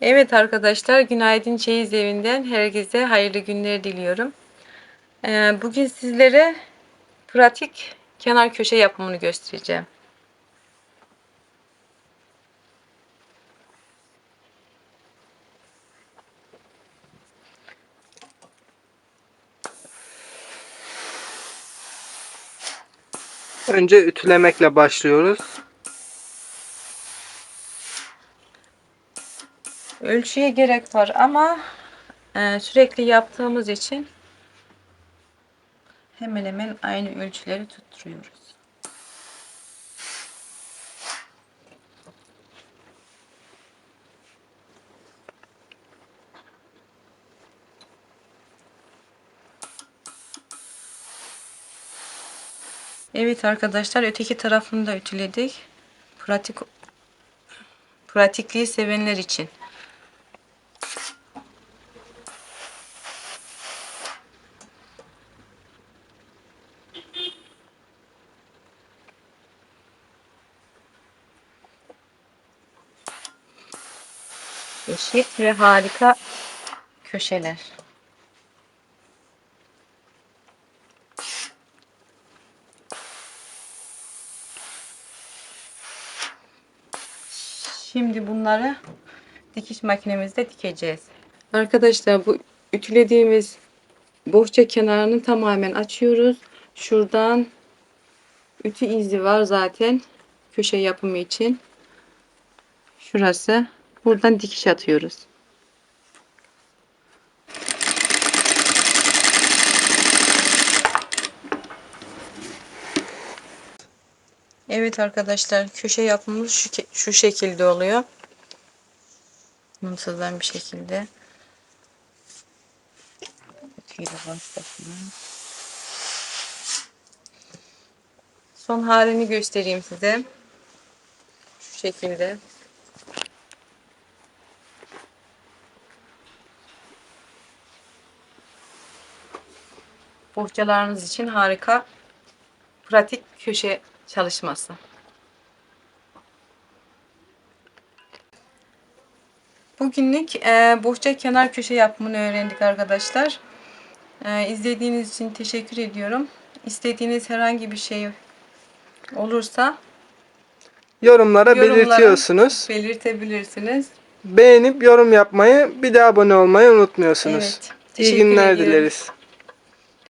Evet arkadaşlar, Günaydın Çeyiz Evi'nden herkese hayırlı günler diliyorum. Ee, Bugün sizlere pratik kenar köşe yapımını göstereceğim. Önce ütülemekle başlıyoruz. Ölçüye gerek var ama e, sürekli yaptığımız için hemen hemen aynı ölçüleri tutturuyoruz. Evet arkadaşlar öteki tarafını da ütüledik. Pratik pratikliği sevenler için. Eşit ve harika köşeler. Şimdi bunları dikiş makinemizde dikeceğiz. Arkadaşlar bu ütülediğimiz bohça kenarını tamamen açıyoruz. Şuradan ütü izi var zaten köşe yapımı için. Şurası. Buradan dikiş atıyoruz. Evet arkadaşlar köşe yapımız şu, şekilde oluyor. Muntazam bir şekilde. Son halini göstereyim size. Şu şekilde. Bohçalarınız için harika pratik köşe çalışması. Bugünlük e, bohça kenar köşe yapımını öğrendik arkadaşlar. E, izlediğiniz için teşekkür ediyorum. İstediğiniz herhangi bir şey olursa Yorumlara belirtiyorsunuz. belirtebilirsiniz. Beğenip yorum yapmayı, bir de abone olmayı unutmuyorsunuz. Evet. İyi günler ediyorum. dileriz.